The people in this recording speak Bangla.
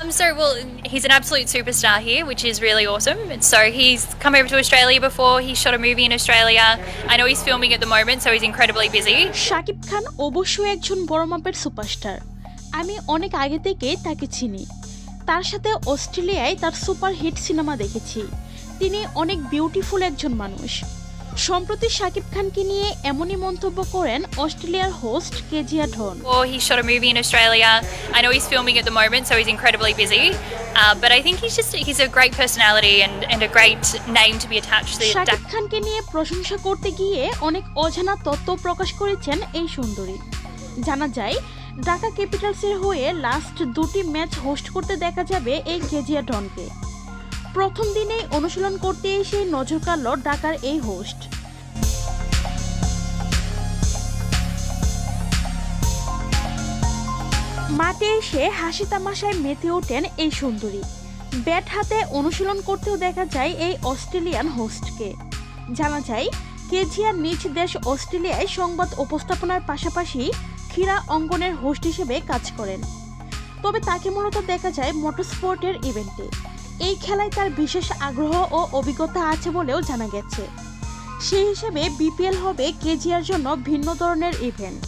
Um, so, well, he's an absolute superstar here, which is really awesome. So, he's come over to Australia before. He shot a movie in Australia. I know he's filming at the moment, so he's incredibly busy. Shakib Khan অবশ্যই একজন বড় মাপের সুপারস্টার আমি অনেক আগে থেকে তাকে চিনি তার সাথে অস্ট্রেলিয়ায় তার সুপার হিট সিনেমা দেখেছি তিনি অনেক বিউটিফুল একজন মানুষ সম্প্রতি সাকিব খানকে নিয়ে এমনই মন্তব্য করেন অস্ট্রেলিয়ার host Kezia ঢোন O he shot movie in Australia I know he is filming at the moment so he is incredibly busy but I think he is just he is a great personality and and a great name to be attached to Shakib খানকে নিয়ে প্রশংসা করতে গিয়ে অনেক অজানা তত্ত্ব প্রকাশ করেছেন এই সুন্দরী। জানা যায় ঢাকা ক্যাপিটালসের হয়ে লাস্ট দুটি ম্যাচ হোস্ট করতে দেখা যাবে এই কেজিয়া ঢনকে প্রথম দিনেই অনুশীলন করতে এসে নজর কাড়ল ঢাকার এই হোস্ট মাঠে এসে হাসি তামাশায় মেতে ওঠেন এই সুন্দরী। ব্যাট হাতে অনুশীলন করতেও দেখা যায় এই অস্ট্রেলিয়ান হোস্টকে জানা যায় কেজিয়ার নিজ দেশ অস্ট্রেলিয়ায় সংবাদ উপস্থাপনার পাশাপাশি ক্রীড়া অঙ্গনের হোস্ট হিসেবে কাজ করেন। তবে তাকে মূলত দেখা যায় মোটরস্পোর্টের ইভেন্টে এই খেলায় তার বিশেষ আগ্রহ ও অভিজ্ঞতা আছে বলেও জানা গেছে। সেই হিসেবে বিপিএল হবে কেজিয়ার জন্য ভিন্ন ধরনের ইভেন্ট।